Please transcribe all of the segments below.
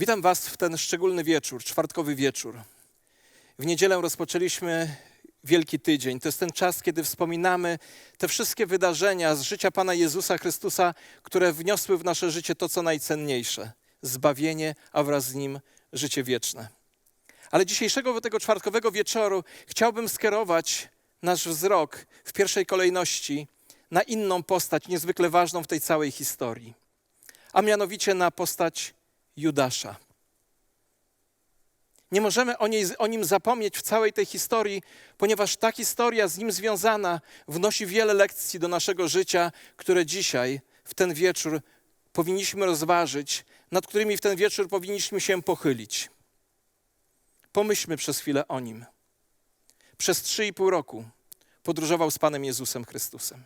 Witam Was w ten szczególny wieczór, czwartkowy wieczór. W niedzielę rozpoczęliśmy Wielki Tydzień. To jest ten czas, kiedy wspominamy te wszystkie wydarzenia z życia Pana Jezusa Chrystusa, które wniosły w nasze życie to, co najcenniejsze zbawienie, a wraz z nim życie wieczne. Ale dzisiejszego tego czwartkowego wieczoru chciałbym skierować nasz wzrok w pierwszej kolejności na inną postać, niezwykle ważną w tej całej historii, a mianowicie na postać Judasza. Nie możemy o, niej, o, nim zapomnieć w całej tej historii, ponieważ ta historia z nim związana wnosi wiele lekcji do naszego życia, które dzisiaj, w ten wieczór, powinniśmy rozważyć, nad którymi w ten wieczór powinniśmy się pochylić. Pomyślmy przez chwilę o nim. Przez trzy i pół roku podróżował z Panem Jezusem Chrystusem.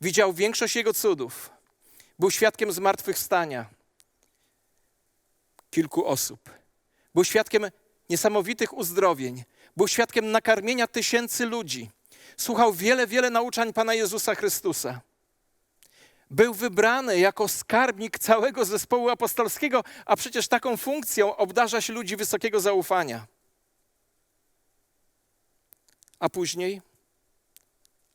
Widział większość Jego cudów. Był świadkiem zmartwychwstania kilku osób. Był świadkiem niesamowitych uzdrowień. Był świadkiem nakarmienia tysięcy ludzi. Słuchał wiele, wiele nauczań Pana Jezusa Chrystusa. Był wybrany jako skarbnik całego zespołu apostolskiego, a przecież taką funkcją obdarza się ludzi wysokiego zaufania. A później,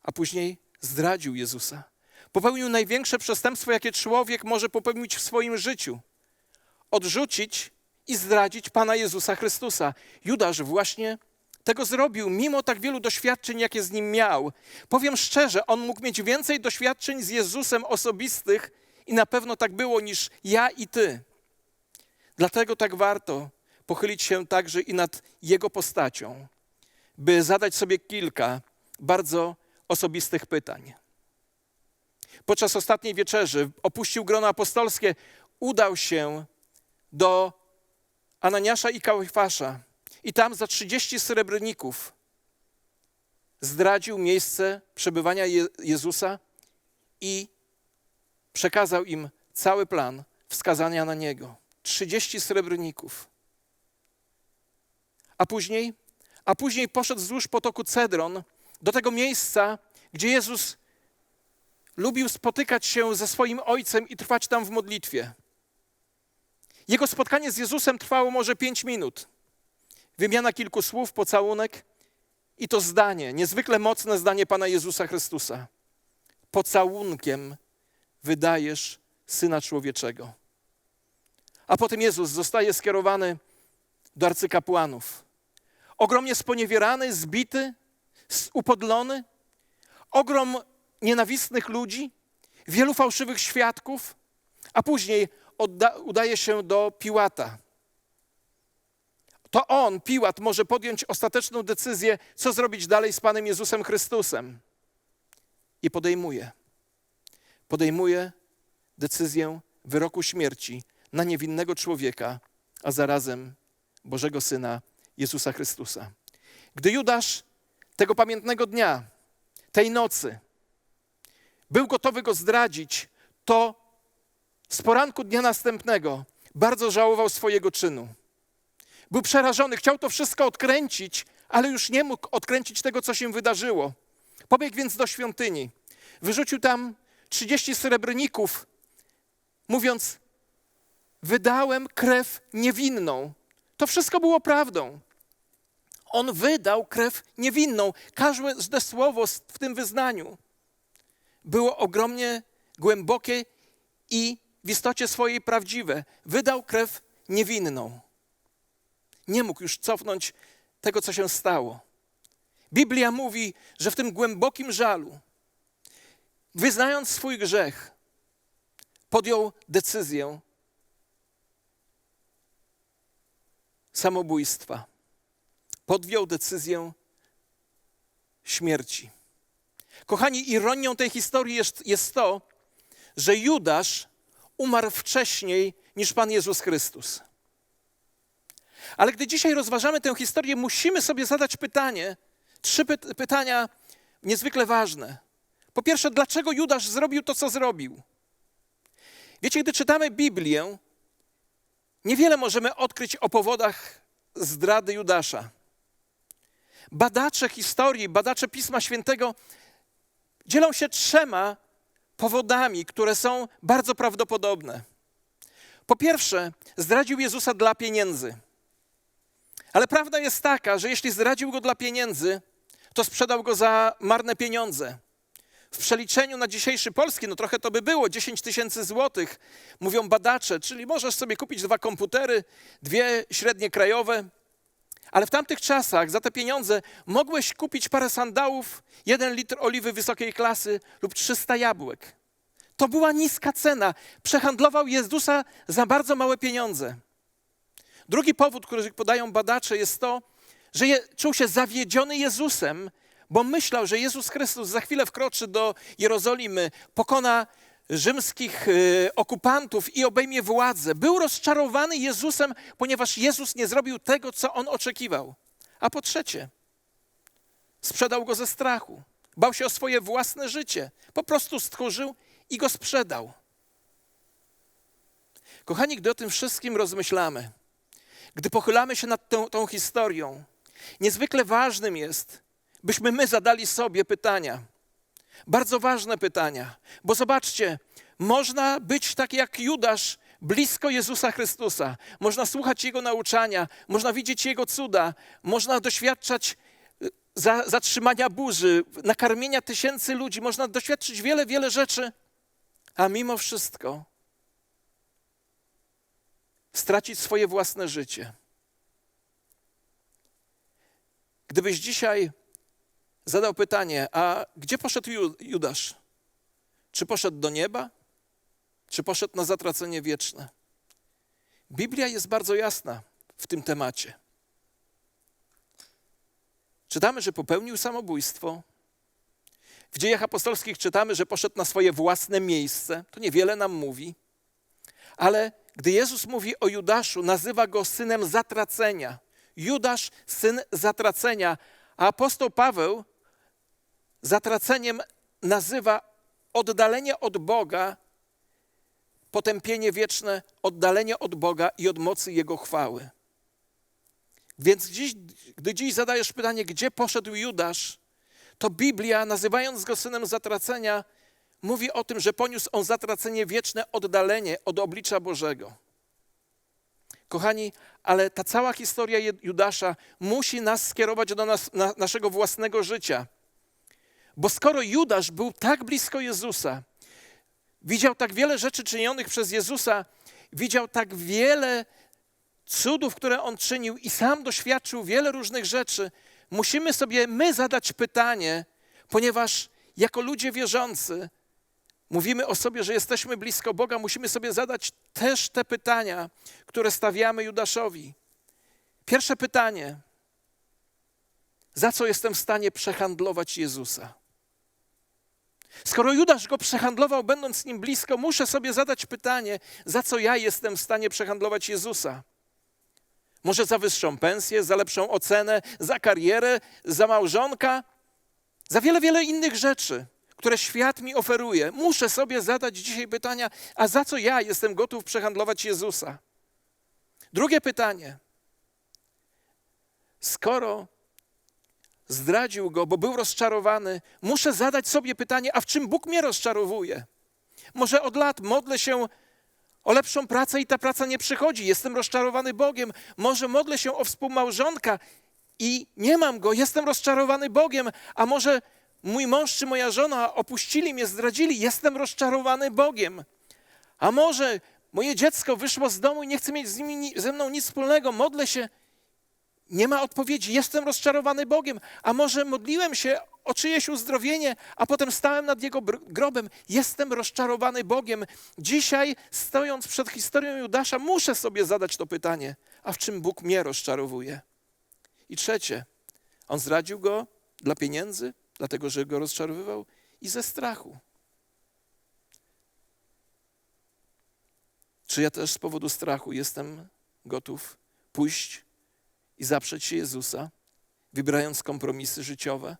a później zdradził Jezusa. Popełnił największe przestępstwo, jakie człowiek może popełnić w swoim życiu. Odrzucić i zdradzić Pana Jezusa Chrystusa. Judasz właśnie tego zrobił, mimo tak wielu doświadczeń, jakie z nim miał. Powiem szczerze, on mógł mieć więcej doświadczeń z Jezusem osobistych i na pewno tak było niż ja i ty. Dlatego tak warto pochylić się także i nad jego postacią, by zadać sobie kilka bardzo osobistych pytań. Podczas ostatniej wieczerzy opuścił grono apostolskie, udał się do Ananiasza i Kałifasza i tam za 30 srebrników zdradził miejsce przebywania Je Jezusa i przekazał im cały plan wskazania na Niego. 30 srebrników. A później, a później poszedł wzdłuż potoku Cedron do tego miejsca, gdzie Jezus lubił spotykać się ze swoim Ojcem i trwać tam w modlitwie. Jego spotkanie z Jezusem trwało może pięć minut. Wymiana kilku słów, pocałunek i to zdanie, niezwykle mocne zdanie Pana Jezusa Chrystusa. Pocałunkiem wydajesz Syna Człowieczego. A potem Jezus zostaje skierowany do arcykapłanów. Ogromnie sponiewierany, zbity, upodlony, ogrom nienawistnych ludzi, wielu fałszywych świadków, a później udaje się do Piłata. To on, Piłat, może podjąć ostateczną decyzję, co zrobić dalej z Panem Jezusem Chrystusem. I podejmuje. Podejmuje decyzję wyroku śmierci na niewinnego człowieka, a zarazem Bożego Syna Jezusa Chrystusa. Gdy Judasz tego pamiętnego dnia, tej nocy, był gotowy go zdradzić, to z poranku dnia następnego bardzo żałował swojego czynu. Był przerażony, chciał to wszystko odkręcić, ale już nie mógł odkręcić tego, co się wydarzyło. Pobiegł więc do świątyni. Wyrzucił tam 30 srebrników, mówiąc: Wydałem krew niewinną. To wszystko było prawdą. On wydał krew niewinną. Każde słowo w tym wyznaniu było ogromnie głębokie i w istocie swojej prawdziwe. Wydał krew niewinną. Nie mógł już cofnąć tego, co się stało. Biblia mówi, że w tym głębokim żalu, wyznając swój grzech, podjął decyzję samobójstwa. Podjął decyzję śmierci. Kochani, ironią tej historii jest, jest to, że Judasz umarł wcześniej niż Pan Jezus Chrystus. Ale gdy dzisiaj rozważamy tę historię, musimy sobie zadać pytanie, trzy py pytania niezwykle ważne. Po pierwsze, dlaczego Judasz zrobił to, co zrobił? Wiecie, gdy czytamy Biblię, niewiele możemy odkryć o powodach zdrady Judasza. Badacze historii, badacze Pisma Świętego dzielą się trzema powodami, które są bardzo prawdopodobne. Po pierwsze, zdradził Jezusa dla pieniędzy. Ale prawda jest taka, że jeśli zdradził go dla pieniędzy, to sprzedał go za marne pieniądze. W przeliczeniu na dzisiejszy polski, no trochę to by było, 10 tysięcy złotych, mówią badacze, czyli możesz sobie kupić dwa komputery, dwie średnie krajowe, ale w tamtych czasach za te pieniądze mogłeś kupić parę sandałów, jeden litr oliwy wysokiej klasy lub 300 jabłek. To była niska cena. Przehandlował Jezusa za bardzo małe pieniądze. Drugi powód, który podają badacze, jest to, że je, czuł się zawiedziony Jezusem, bo myślał, że Jezus Chrystus za chwilę wkroczy do Jerozolimy, pokona rzymskich y, okupantów i obejmie władzę. Był rozczarowany Jezusem, ponieważ Jezus nie zrobił tego, co on oczekiwał. A po trzecie, sprzedał go ze strachu. Bał się o swoje własne życie. Po prostu stchórzył i go sprzedał. Kochani, gdy o tym wszystkim rozmyślamy, gdy pochylamy się nad tą, tą historią, niezwykle ważnym jest, byśmy my zadali sobie pytania. Bardzo ważne pytania, bo zobaczcie, można być tak jak Judasz blisko Jezusa Chrystusa, można słuchać Jego nauczania, można widzieć Jego cuda, można doświadczać y, za, zatrzymania burzy, nakarmienia tysięcy ludzi, można doświadczyć wiele, wiele rzeczy, a mimo wszystko stracić swoje własne życie. Gdybyś dzisiaj zadał pytanie, a gdzie poszedł Judasz? Czy poszedł do nieba? Czy poszedł na zatracenie wieczne? Biblia jest bardzo jasna w tym temacie. Czytamy, że popełnił samobójstwo. W dziejach apostolskich czytamy, że poszedł na swoje własne miejsce. To niewiele nam mówi. Ale gdy Jezus mówi o Judaszu, nazywa go synem zatracenia. Judasz, syn zatracenia. A apostoł Paweł zatraceniem nazywa oddalenie od Boga, potępienie wieczne, oddalenie od Boga i od mocy Jego chwały. Więc dziś, gdy dziś zadajesz pytanie, gdzie poszedł Judasz, to Biblia, nazywając go synem zatracenia, mówi o tym, że poniósł on zatracenie wieczne, oddalenie od oblicza Bożego. Kochani, ale ta cała historia Judasza musi nas skierować do nas, na, naszego własnego życia. Bo skoro Judasz był tak blisko Jezusa, widział tak wiele rzeczy czynionych przez Jezusa, widział tak wiele cudów, które on czynił i sam doświadczył wiele różnych rzeczy, musimy sobie my zadać pytanie, ponieważ jako ludzie wierzący mówimy o sobie, że jesteśmy blisko Boga, musimy sobie zadać też te pytania, które stawiamy Judaszowi. Pierwsze pytanie: za co jestem w stanie przehandlować Jezusa? Skoro Judasz go przehandlował, będąc z nim blisko, muszę sobie zadać pytanie, za co ja jestem w stanie przehandlować Jezusa? Może za wyższą pensję, za lepszą ocenę, za karierę, za małżonka, za wiele, wiele innych rzeczy, które świat mi oferuje. Muszę sobie zadać dzisiaj pytania, a za co ja jestem gotów przehandlować Jezusa? Drugie pytanie. Skoro zdradził go, bo był rozczarowany, muszę zadać sobie pytanie, a w czym Bóg mnie rozczarowuje? Może od lat modlę się o lepszą pracę i ta praca nie przychodzi, jestem rozczarowany Bogiem. Może modlę się o współmałżonka i nie mam go, jestem rozczarowany Bogiem. A może mój mąż czy moja żona opuścili mnie, zdradzili, jestem rozczarowany Bogiem. A może moje dziecko wyszło z domu i nie chce mieć z nimi, ze mną nic wspólnego, modlę się nie ma odpowiedzi. Jestem rozczarowany Bogiem. A może modliłem się o czyjeś uzdrowienie, a potem stałem nad jego grobem. Jestem rozczarowany Bogiem. Dzisiaj, stojąc przed historią Judasza, muszę sobie zadać to pytanie: a w czym Bóg mnie rozczarowuje? I trzecie, on zdradził go dla pieniędzy, dlatego że go rozczarowywał, i ze strachu. Czy ja też z powodu strachu jestem gotów pójść i zaprzeć się Jezusa, wybierając kompromisy życiowe?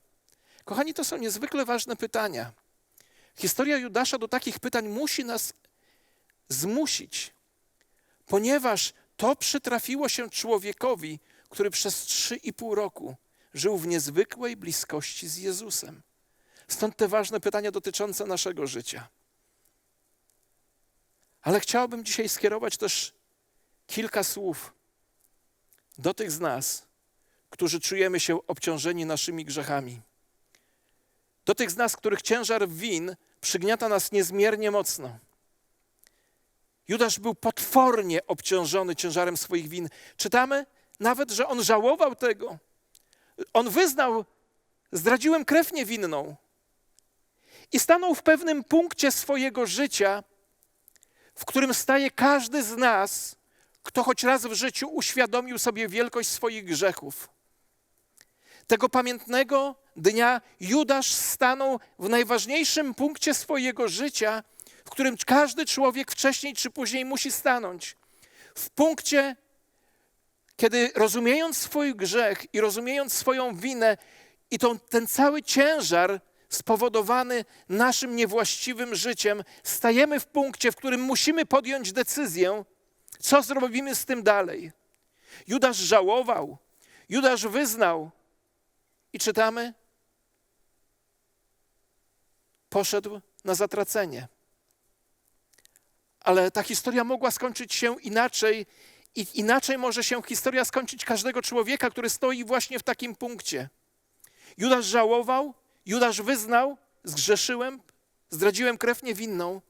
Kochani, to są niezwykle ważne pytania. Historia Judasza do takich pytań musi nas zmusić, ponieważ to przytrafiło się człowiekowi, który przez trzy i pół roku żył w niezwykłej bliskości z Jezusem. Stąd te ważne pytania dotyczące naszego życia. Ale chciałbym dzisiaj skierować też kilka słów do tych z nas, którzy czujemy się obciążeni naszymi grzechami. Do tych z nas, których ciężar win przygniata nas niezmiernie mocno. Judasz był potwornie obciążony ciężarem swoich win. Czytamy nawet, że on żałował tego. On wyznał, zdradziłem krew niewinną. I stanął w pewnym punkcie swojego życia, w którym staje każdy z nas, kto choć raz w życiu uświadomił sobie wielkość swoich grzechów. Tego pamiętnego dnia Judasz stanął w najważniejszym punkcie swojego życia, w którym każdy człowiek wcześniej czy później musi stanąć. W punkcie, kiedy rozumiejąc swój grzech i rozumiejąc swoją winę i tą, ten cały ciężar spowodowany naszym niewłaściwym życiem, stajemy w punkcie, w którym musimy podjąć decyzję, co zrobimy z tym dalej. Judasz żałował, Judasz wyznał i czytamy, poszedł na zatracenie. Ale ta historia mogła skończyć się inaczej, i inaczej może się historia skończyć każdego człowieka, który stoi właśnie w takim punkcie. Judasz żałował, Judasz wyznał, zgrzeszyłem, zdradziłem krew niewinną,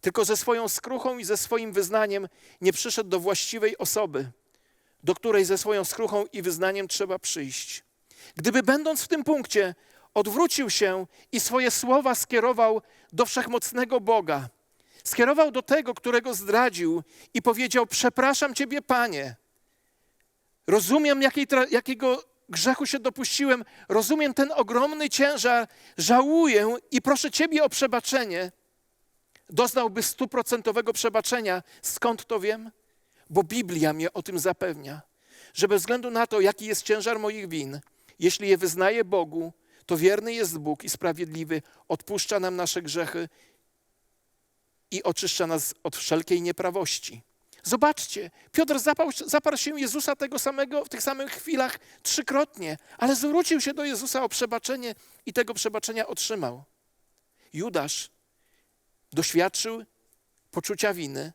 tylko ze swoją skruchą i ze swoim wyznaniem nie przyszedł do właściwej osoby, do której ze swoją skruchą i wyznaniem trzeba przyjść. Gdyby będąc w tym punkcie odwrócił się i swoje słowa skierował do wszechmocnego Boga, skierował do tego, którego zdradził i powiedział: Przepraszam Ciebie, Panie. Rozumiem, jakiej, jakiego grzechu się dopuściłem, rozumiem ten ogromny ciężar, żałuję i proszę Ciebie o przebaczenie. Doznałby stuprocentowego przebaczenia. Skąd to wiem? Bo Biblia mnie o tym zapewnia, że bez względu na to, jaki jest ciężar moich win, jeśli je wyznaję Bogu, to wierny jest Bóg i sprawiedliwy, odpuszcza nam nasze grzechy i oczyszcza nas od wszelkiej nieprawości. Zobaczcie, Piotr zapał, zaparł się Jezusa tego samego w tych samych chwilach trzykrotnie, ale zwrócił się do Jezusa o przebaczenie i tego przebaczenia otrzymał. Judasz doświadczył poczucia winy,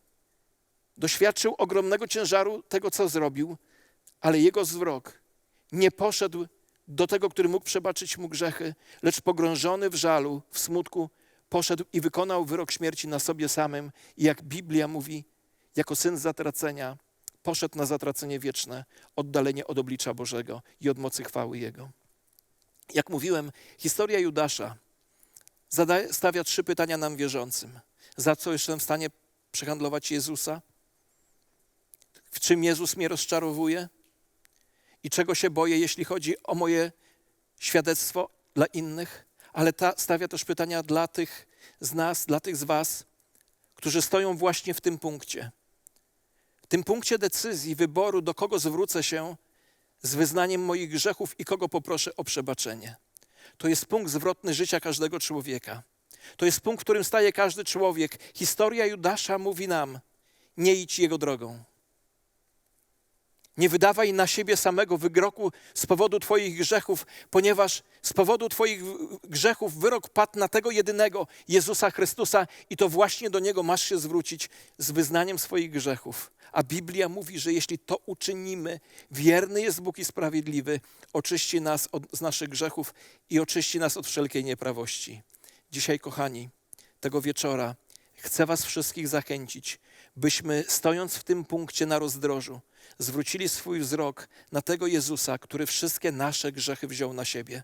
doświadczył ogromnego ciężaru tego, co zrobił, ale jego wzrok nie poszedł do tego, który mógł przebaczyć mu grzechy, lecz pogrążony w żalu, w smutku, poszedł i wykonał wyrok śmierci na sobie samym. I jak Biblia mówi, jako syn zatracenia, poszedł na zatracenie wieczne, oddalenie od oblicza Bożego i od mocy chwały Jego. Jak mówiłem, historia Judasza zadaje, stawia trzy pytania nam wierzącym. Za co jestem w stanie przehandlować Jezusa? W czym Jezus mnie rozczarowuje? I czego się boję, jeśli chodzi o moje świadectwo dla innych? Ale ta stawia też pytania dla tych z nas, dla tych z Was, którzy stoją właśnie w tym punkcie. W tym punkcie decyzji, wyboru, do kogo zwrócę się z wyznaniem moich grzechów i kogo poproszę o przebaczenie. To jest punkt zwrotny życia każdego człowieka. To jest punkt, w którym staje każdy człowiek. Historia Judasza mówi nam: nie idź jego drogą. Nie wydawaj na siebie samego wyroku z powodu Twoich grzechów, ponieważ z powodu Twoich grzechów wyrok padł na tego jedynego Jezusa Chrystusa i to właśnie do Niego masz się zwrócić z wyznaniem swoich grzechów. A Biblia mówi, że jeśli to uczynimy, wierny jest Bóg i sprawiedliwy, oczyści nas od, z naszych grzechów i oczyści nas od wszelkiej nieprawości. Dzisiaj, kochani, tego wieczora chcę Was wszystkich zachęcić, byśmy stojąc w tym punkcie na rozdrożu, zwrócili swój wzrok na tego Jezusa, który wszystkie nasze grzechy wziął na siebie,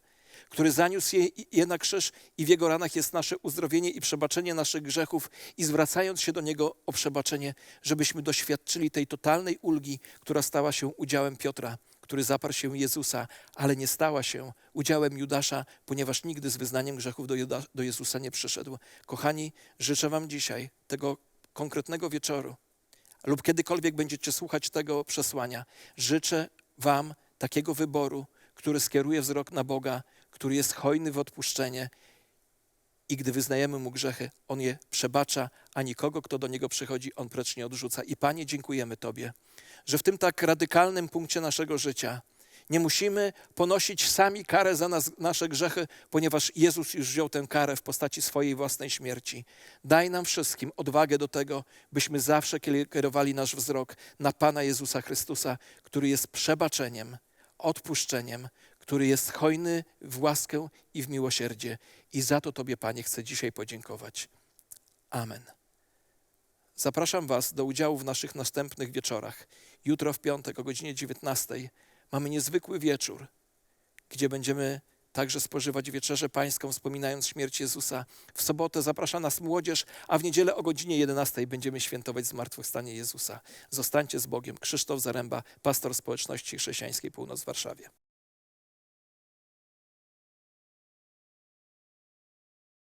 który zaniósł je, je na krzyż i w Jego ranach jest nasze uzdrowienie i przebaczenie naszych grzechów i zwracając się do Niego o przebaczenie, żebyśmy doświadczyli tej totalnej ulgi, która stała się udziałem Piotra, który zaparł się Jezusa, ale nie stała się udziałem Judasza, ponieważ nigdy z wyznaniem grzechów do, Juda, do Jezusa nie przyszedł. Kochani, życzę Wam dzisiaj tego konkretnego wieczoru, lub kiedykolwiek będziecie słuchać tego przesłania, życzę Wam takiego wyboru, który skieruje wzrok na Boga, który jest hojny w odpuszczenie i gdy wyznajemy Mu grzechy, On je przebacza, a nikogo, kto do Niego przychodzi, On precz nie odrzuca. I Panie, dziękujemy Tobie, że w tym tak radykalnym punkcie naszego życia Nie musimy ponosić sami karę za nas, nasze grzechy, ponieważ Jezus już wziął tę karę w postaci swojej własnej śmierci. Daj nam wszystkim odwagę do tego, byśmy zawsze kierowali nasz wzrok na Pana Jezusa Chrystusa, który jest przebaczeniem, odpuszczeniem, który jest hojny w łaskę i w miłosierdzie. I za to Tobie, Panie, chcę dzisiaj podziękować. Amen. Zapraszam Was do udziału w naszych następnych wieczorach. Jutro w piątek o godzinie 19 mamy niezwykły wieczór, gdzie będziemy także spożywać wieczerzę pańską, wspominając śmierć Jezusa. W sobotę zaprasza nas młodzież, a w niedzielę o godzinie 11 będziemy świętować zmartwychwstanie Jezusa. Zostańcie z Bogiem. Krzysztof Zaręba, pastor społeczności chrześcijańskiej Północ w Warszawie.